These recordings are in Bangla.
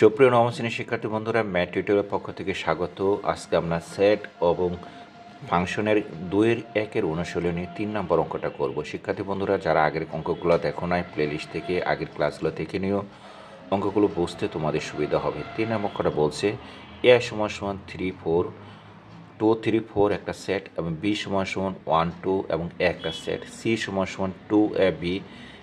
সুপ্রিয় নবম শ্রেণির শিক্ষার্থী বন্ধুরা ম্যাট টিউটোরিয়ালের পক্ষ থেকে স্বাগত। আজকে আমরা সেট এবং ফাংশনের দুইয়ের একের অনুশীলনী তিন নম্বর অঙ্কটা করব। শিক্ষার্থী বন্ধুরা, যারা আগের অঙ্কগুলো দেখো নাই প্লেলিস্ট থেকে, আগের ক্লাসগুলো থেকে নিও। অঙ্কগুলো বুঝতে তোমাদের সুবিধা হবে। তিন নম্বর অঙ্কটা বলছে এ সমান সমান three four two three four একটা সেট এবং বি সমান সমান ওয়ান টু এবং এ একটা সেট সি সমান সমান টু এ বি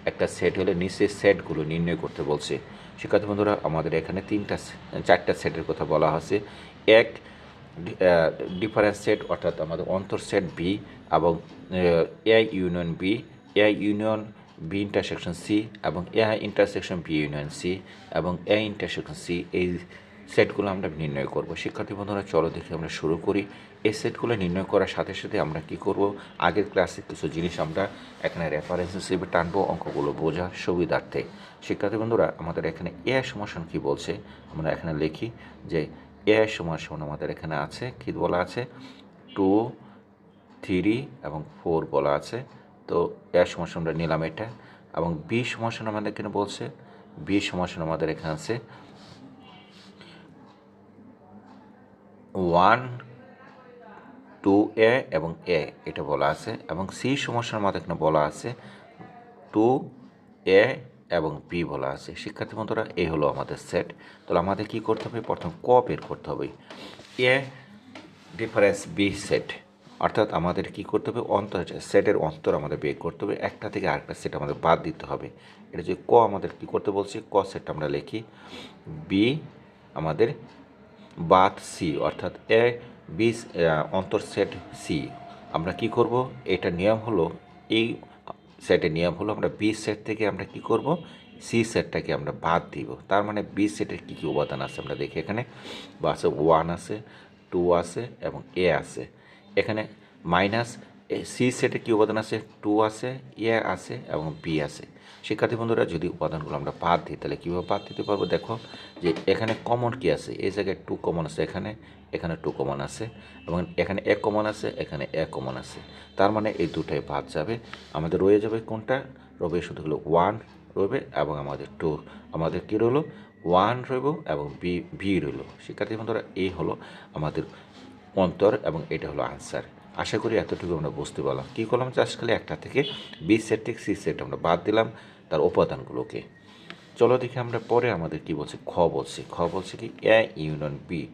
একটা সেট হলে নিচের সেটগুলো নির্ণয় করতে বলছে। শিক্ষার্থী বন্ধুরা, আমাদের এখানে তিনটা চারটা সেটের কথা বলা হয়েছে। এক ডিফারেন্স সেট অর্থাৎ আমাদের অন্তর সেট বি এবং A union B A union B intersection C এবং A intersection B union C এবং এ ইন্টারসেকশন সি এই সেটগুলো আমরা নির্ণয় করব। শিক্ষার্থী বন্ধুরা, চলো দেখে আমরা শুরু করি। এই সেটগুলো নির্ণয় করার সাথে সাথে আমরা কি করব? আগের ক্লাসে কিছু জিনিস আমরা এখানে রেফারেন্স হিসেবে টানবো, অঙ্কগুলো বোঝার সুবিধার্থে। শিক্ষার্থী বন্ধুরা, আমাদের এখানে এ সমাসন কি বলছে? আমরা এখানে লিখি যে এ সমাসন আমাদের এখানে আছে, কি বলা আছে? টু থ্রি এবং ফোর বলা আছে। তো এ আমরা নিলাম এটা। এবং বি সমাসন আমাদের এখানে বলছে? বি সমাসন আমাদের এখানে আছে। ওয়ান, টু, এ এবং এ, এটা বলা আছে। এবং সি সমস্যার মধ্যে এখানে বলা আছে, টু, এ এবং বি বলা আছে। শিক্ষার্থী বন্ধুরা এই হলো আমাদের সেট। তাহলে আমাদের কি করতে হবে? প্রথম ক বের করতে হবে। A difference B set. অর্থাৎ আমাদের কি করতে হবে? অন্তর সেটের অন্তর আমাদের বের করতে হবে। একটা থেকে আরেকটা সেট আমাদের বাদ দিতে হবে। এটা যে ক আমাদের কি করতে বলছি? ক সেটটা আমরা লিখি। বি আমাদের বাদ সি অর্থাৎ এ বি অন্তর সেট সি আমরা কি করব? এটা নিয়ম হলো, এই সেটের নিয়ম হলো আমরা বি সেট থেকে আমরা কি করব? সি সেটটাকে আমরা বাদ দিব। তার মানে বি সেটের কী কী উপাদান আছে আমরা দেখি এখানে। বা আছে ওয়ান আছে টু আছে, এবং এ আছে। এখানে মাইনাস সি সেটে কী উপাদান আছে? টু আছে এ আছে, এবং বি আছে। শিক্ষার্থী বন্ধুরা, যদি উপাদানগুলো আমরা বাদ দিই, তাহলে কীভাবে বাদ দিতে পারব? দেখো যে এখানে কমন কি আছে? এই জায়গায় টু কমন আছে, এখানে এখানে টু কমন আছে এবং এখানে এক কমন আছে, এখানে এক কমন আছে। তার মানে এই দুটাই বাদ যাবে। আমাদের রয়ে যাবে কোনটা? রবে শুধু হলো ওয়ান রবে এবং আমাদের টু আমাদের কী রইল? ওয়ান রইব এবং বি ভি রইল। শিক্ষার্থী বন্ধুরা, এই হলো আমাদের অন্তর এবং এটা হলো আনসার আশা করি এতটুকু আমরা বুঝতে পারলাম। কী করলাম? জাস্ট খালি একটা থেকে বি সেট থেকে সি সেট আমরা বাদ দিলাম। তার উপাদানগুলোকে। চলো দেখি আমরা পরে আমাদের কি বলছে, খ বলছে। খ বলছে কি, A union B,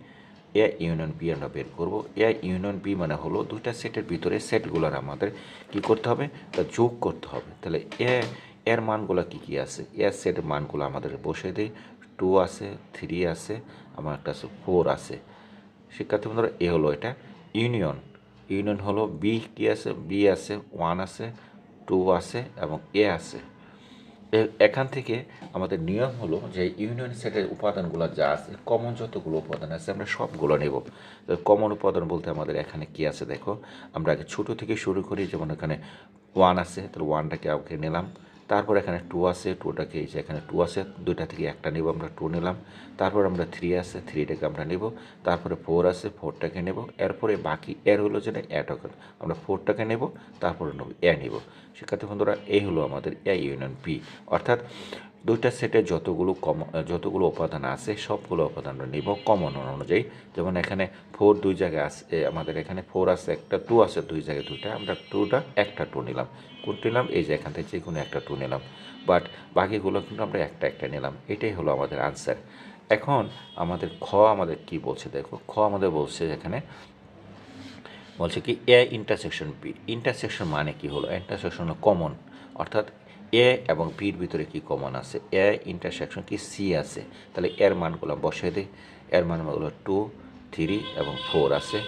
A union B আমরা বের করব। এ ইউনিয়ন বি মানে হলো দুইটা সেটের ভিতরে সেটগুলোর আমাদের কি করতে হবে? তা যোগ করতে হবে। তাহলে এ, এর মানগুলো কি কি আছে? এ সেটের মানগুলো আমাদের বসে দেয় টু আছে, থ্রি আছে, আমার একটা আছে, ফোর আছে। শিক্ষার্থী বন্ধুরা, এ হলো এটা ইউনিয়ন। ইউনিয়ন হলো বি কি আছে? বি আছে, ওয়ান আছে, টু আছে এবং এ আছে। এখান থেকে আমাদের নিয়ম হলো যে ইউনিয়ন সেটের উপাদানগুলো যা আছে কমন যতগুলো উপাদান আছে, আমরা সবগুলো নেব। কমন উপাদান বলতে আমাদের এখানে কি আছে দেখো? আমরা আগে ছোটো থেকে শুরু করি, যেমন এখানে ওয়ান আছে, তাহলে ওয়ানটাকে আগে নিলাম। তারপর এখানে টু আছে টুটাকে এই যে এখানে টু আছে, দুইটা থেকে একটা নেব আমরা টু নিলাম। তারপর আমরা থ্রি আছে থ্রিটাকে আমরা নেব। তারপরে ফোর আছে ফোরটাকে নেব। এরপরে বাকি এর হলো যেটা এটাকে আমরা ফোরটাকে নেব, তারপরে নেব এ নেব। শিক্ষার্থী বন্ধুরা, এই হলো আমাদের এ ইউনিয়ন পি অর্থাৎ দুইটা সেটে যতগুলো কম, যতগুলো উপাদান আছে, সবগুলো উপাদান নিব কমন অনুযায়ী। যেমন এখানে ফোর দুই জায়গায় আছে আমাদের এখানে ফোর আছে, একটা টু আছে, দুই জায়গায় দুইটা, আমরা টুটা একটা টু নিলাম। কোনটি নিলাম? এই যে এখান থেকে যে কোনো একটা টু নিলাম। বাট বাকিগুলো কিন্তু আমরা একটা একটা নিলাম। এটাই হলো আমাদের আনসার এখন আমাদের খ আমাদের কি বলছে দেখো? খ আমাদের বলছে এখানে, বলছে কি এ ইন্টারসেকশন বি ইন্টারসেকশন মানে কি হলো? ইন্টারসেকশন হলো কমন অর্থাৎ এ এবং বির ভিতরে কি কমন আছে? এ ইন্টারসেকশন কি সি আছে? তাহলে এর মানগুলো বসে দিই। এর মানগুলো টু থ্রি এবং ফোর আছে।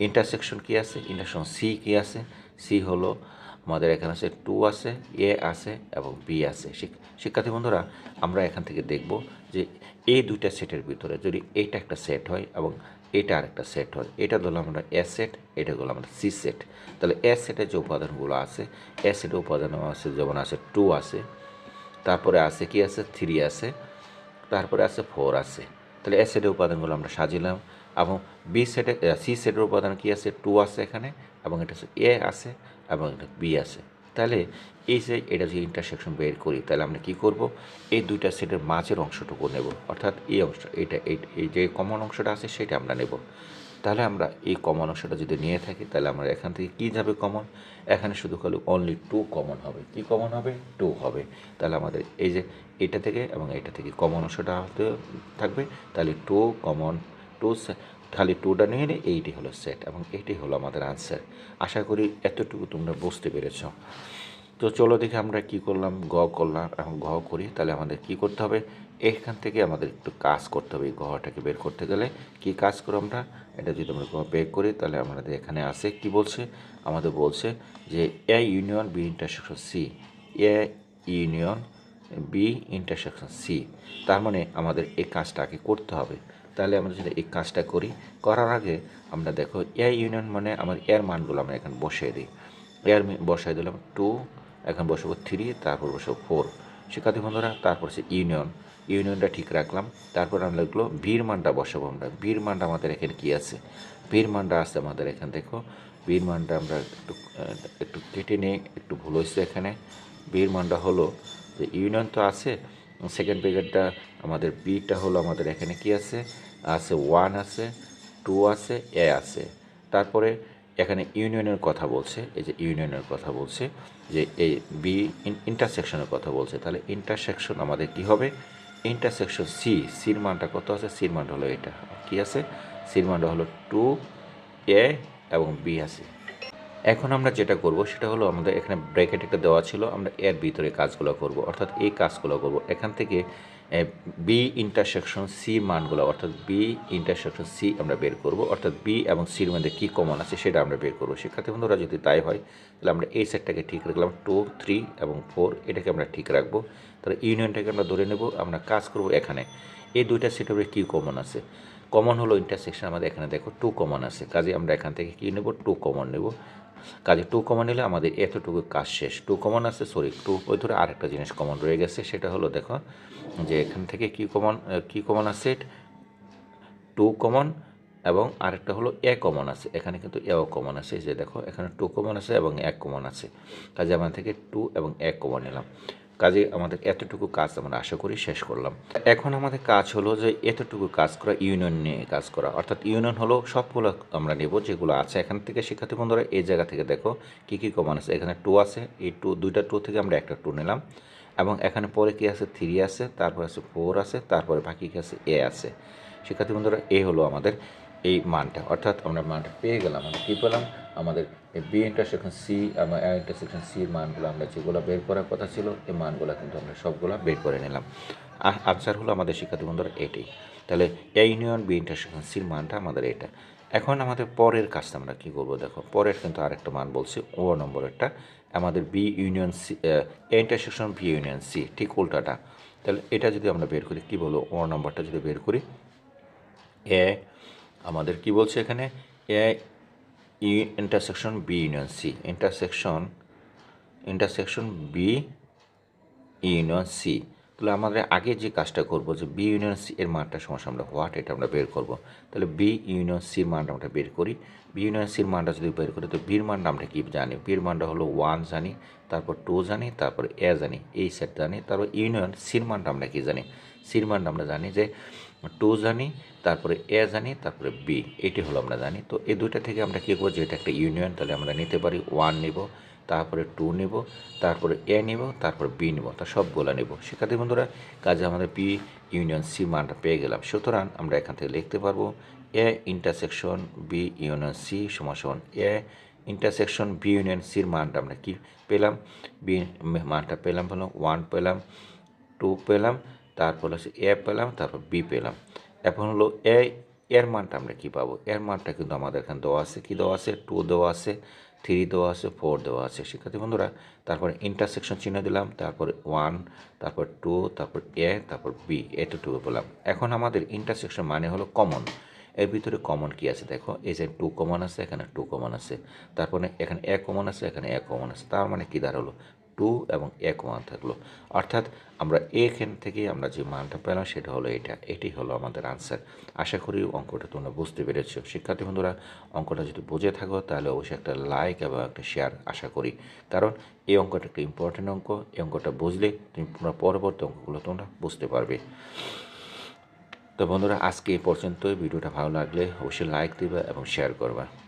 ইন্টারসেকশন কি আছে? ইন্টারসেকশন সি কি আছে? সি হলো আমাদের এখানে আছে টু আছে এ আছে এবং বি আছে। শিক- শিক্ষার্থী বন্ধুরা, আমরা এখান থেকে দেখব যে এই দুইটা সেটের ভিতরে যদি এইটা একটা সেট হয় এবং এটা আরেকটা সেট হয়। এটা ধরলাম আমরা এ সেট এটা ধরলাম আমরা সি সেট তাহলে এ সেটের যে উপাদানগুলো আছে এ সেটের উপাদান আছে, যেমন আছে টু আছে, তারপরে আছে কি আছে? থ্রি আছে, তারপরে আছে ফোর আছে। তাহলে এ সেটের উপাদানগুলো আমরা সাজিলাম এবং বি সেটে সি সেটের উপাদান কি আছে? টু আছে এখানে এবং এটা এ আছে এবং এটা বি আছে। তাহলে এই যে এটা যে ইন্টারসেকশন বের করি, তাহলে আমরা কি করব? এই দুইটা সেটের মাঝের অংশটুকু নেব। অর্থাৎ এই অংশ, এটা, এই এই যে কমন অংশটা আছে সেটা আমরা নেব। তাহলে আমরা এই কমন অংশটা যদি নিয়ে থাকি, তাহলে আমরা এখান থেকে কী যাবে কমন এখানে শুধু খালি অনলি টু কমন হবে। কি কমন হবে? টু হবে। তাহলে আমাদের এই যে এটা থেকে এবং এটা থেকে কমন অংশটা থাকবে। তাহলে টু কমন টু খালি টুটা নিয়ে নিই এইটি হলো সেট এবং এইটি হলো আমাদের আনসার আশা করি এতটুকু তোমরা বুঝতে পেরেছ। তো চলো দেখে আমরা কি করলাম, গ করলাম, এখন ঘ করি, তাহলে আমাদের কি করতে হবে? এখান থেকে আমাদের একটু কাজ করতে হবে গহটাকে বের করতে গেলে কি কাজ করো আমরা? এটা যদি আমরা গহ বের করি, তাহলে আমাদের এখানে আছে, কি বলছে? আমাদের বলছে যে A union B intersection C A union B intersection C তার মানে আমাদের এই কাজটা আগে করতে হবে। তাহলে আমরা যদি এই কাজটা করি, করার আগে আমরা দেখো এ ইউনিয়ন মানে আমার এর মানগুলো আমরা এখানে বসিয়ে দিই। এর বসাই দিলাম টু এখন বসাবো থ্রি তারপর বসাবো ফোর শিক্ষার্থী বন্ধুরা, তারপর হচ্ছে ইউনিয়ন ইউনিয়নটা ঠিক রাখলাম। তারপর আমরা লিখলো বীর মানটা বসাবো আমরা। বীর মানটা আমাদের এখানে কী আছে? বীর মানটা আছে আমাদের এখানে দেখো। বীর মানটা আমরা একটু একটু কেটে নিই, একটু ভুল হয়েছে এখানে। বীর মানটা হলো যে ইউনিয়ন তো আছে সেকেন্ড ব্রেকেটটা আমাদের বিটা হলো আমাদের এখানে কি আছে? আছে ওয়ান আছে টু আছে এ আছে। তারপরে এখানে ইউনিয়নের কথা বলছে, এই যে ইউনিয়নের কথা বলছে, যে এই বি ইন্টারসেকশনের কথা বলছে। তাহলে ইন্টারসেকশন আমাদের কি হবে? ইন্টারসেকশন সি সির মানটা কত আছে? সির মানটা হলো এটা। কি আছে? সির মানটা হলো টু এ এবং বি আছে। এখন আমরা যেটা করব, সেটা হলো আমাদের এখানে ব্র্যাকেট একটা দেওয়া ছিল, আমরা এর ভিতরে কাজগুলো করব। অর্থাৎ এই কাজগুলো করব। এখান থেকে বি ইন্টারসেকশন সি মানগুলো, অর্থাৎ বি ইন্টারসেকশন সি আমরা বের করব, অর্থাৎ বি এবং সির মধ্যে কী কমন আছে সেটা আমরা বের করব। শিক্ষার্থী বন্ধুরা, যদি তাই হয়, তাহলে আমরা এই সেটটাকে ঠিক রাখলাম টু থ্রি এবং ফোর এটাকে আমরা ঠিক রাখব। তাহলে ইউনিয়নটাকে আমরা ধরে নেব, আমরা কাজ করব এখানে। এই দুইটা সেটের কী কমন আছে? কমন হলো ইন্টারসেকশন আমাদের এখানে দেখো টু কমন আছে। কাজে আমরা এখান থেকে কী নেব? টু কমন নেব। কাজে টু কমন নিলে আমাদের এতটুকু কাজ শেষ। টু কমন আছে সরি টু ওই ধরে আরেকটা জিনিস কমন রয়ে গেছে, সেটা হলো দেখো যে এখান থেকে কি কমন কি কমন আছে? টু কমন এবং আরেকটা হলো এ কমন আছে। এখানে কিন্তু এও কমন আছে যে দেখো, এখানে টু কমন আছে এবং এক কমন আছে। কাজে আমার থেকে টু এবং এক কমন নিলাম। কাজে আমাদের এতটুকু কাজ আমরা আশা করি শেষ করলাম। এখন আমাদের কাজ হলো যে এতটুকু কাজ করা, ইউনিয়ন নিয়ে কাজ করা। অর্থাৎ ইউনিয়ন হলো সবগুলো আমরা নেব যেগুলো আছে। এখান থেকে শিক্ষার্থী বন্ধুরা, এই জায়গা থেকে দেখো কী কী কমন আছে। এখানে টু আছে। এই টু দুইটা টু থেকে আমরা একটা টু নিলাম। এবং এখানে পরে কি আছে? থ্রি আছে। তারপর আছে ফোর আছে। তারপরে বাকি কি আছে? এ আছে। শিক্ষার্থী বন্ধুরা, এ হলো আমাদের এই মানটা। অর্থাৎ আমরা মানটা পেয়ে গেলাম। আমরা কী পেলাম? আমাদের B intersection C A intersection সির মানগুলো আমরা যেগুলো বের করার কথা ছিল, এই মানগুলো কিন্তু আমরা সবগুলো বের করে নিলাম। আনসার হলো আমাদের শিক্ষার্থী বন্ধুরা এটাই তাহলে এ ইউনিয়ন বি ইন্টারসেকশন সির মানটা আমাদের এটা। এখন আমাদের পরের কাজটা আমরা কী করব দেখো, পরের কিন্তু আরেকটা মান বলছে, ও নম্বরেরটা আমাদের B union C A intersection B union C ঠিক উল্টাটা। তাহলে এটা যদি আমরা বের করি, কী বলব? ও নম্বরটা যদি বের করি এ আমাদের কি বলছে এখানে? A E intersection B union C intersection intersection B union C তাহলে আমাদের আগে যে কাজটা করব যে বি ইউনিয়ন সি এর মানটা সমস্যা আমরা হোয়াট এটা আমরা বের করব। তাহলে বি ইউনিয়ন সির মানটা আমরা বের করি। বি ইউনিয়ন সির মানটা যদি বের করি, তো বির মানটা আমরা কী জানি? বির মানটা হলো ওয়ান জানি, তারপর টু জানি, তারপর এ জানি, এই সেট জানি, তারপর ইউনিয়ন সির মানটা আমরা কী জানি? সির মানটা আমরা জানি যে টু জানি, তারপরে এ জানি, তারপরে বি। এটি হলো আমরা জানি। তো এই দুইটা থেকে আমরা কী করব? যেটা একটা ইউনিয়ন তাহলে আমরা নিতে পারি ওয়ান নিব, তারপরে টু নেব, তারপরে এ নেব, তারপরে বি নেব, তা সবগুলো নেব। শিক্ষার্থী বন্ধুরা, কাজে আমাদের বি ইউনিয়ন সি মানটা পেয়ে গেলাম। সুতরাং আমরা এখান থেকে লিখতে পারব A intersection B union C সমাসন A intersection B union সির মানটা আমরা কি পেলাম? বি মানটা পেলাম, হলো ওয়ান পেলাম টু পেলাম তারপর হচ্ছে এ পেলাম, তারপর বি পেলাম। এখন হলো এ এর মানটা আমরা কী পাবো? এর মানটা কিন্তু আমাদের এখানে দেওয়া আছে। কী দেওয়া আছে? টু দেওয়া আছে থ্রি দেওয়া আছে ফোর দেওয়া আছে। শিক্ষার্থী বন্ধুরা, তারপরে ইন্টারসেকশন চিহ্ন দিলাম, তারপরে ওয়ান তারপর টু তারপর এ তারপর বি এতটুকু বললাম এখন আমাদের ইন্টারসেকশন মানে হলো কমন এর ভিতরে কমন কি আছে দেখো? এই যে টু কমন আছে, এখানে টু কমন আছে। তারপরে এখানে এ কমন আছে, এখানে এ কমন আছে। তার মানে কী দাঁড়াল? টু এবং এক ওয়ান থাকল। অর্থাৎ আমরা এখান থেকে আমরা যে মানটা পেলাম সেটা হলো এটা। এটি হলো আমাদের আনসার আশা করি অঙ্কটা তোমরা বুঝতে পেরেছ। শিক্ষার্থী বন্ধুরা, অঙ্কটা যদি বুঝে থাকো, তাহলে অবশ্যই একটা লাইক এবং একটা শেয়ার আশা করি। কারণ এই অঙ্কটা একটা ইম্পর্টেন্ট অঙ্ক। এই অঙ্কটা বুঝলে তুমি তোমরা পরবর্তী অঙ্কগুলো তোমরা বুঝতে পারবে। তো বন্ধুরা, আজকে এই পর্যন্তই। ভিডিওটা ভালো লাগলে অবশ্যই লাইক দিবে এবং শেয়ার করবে।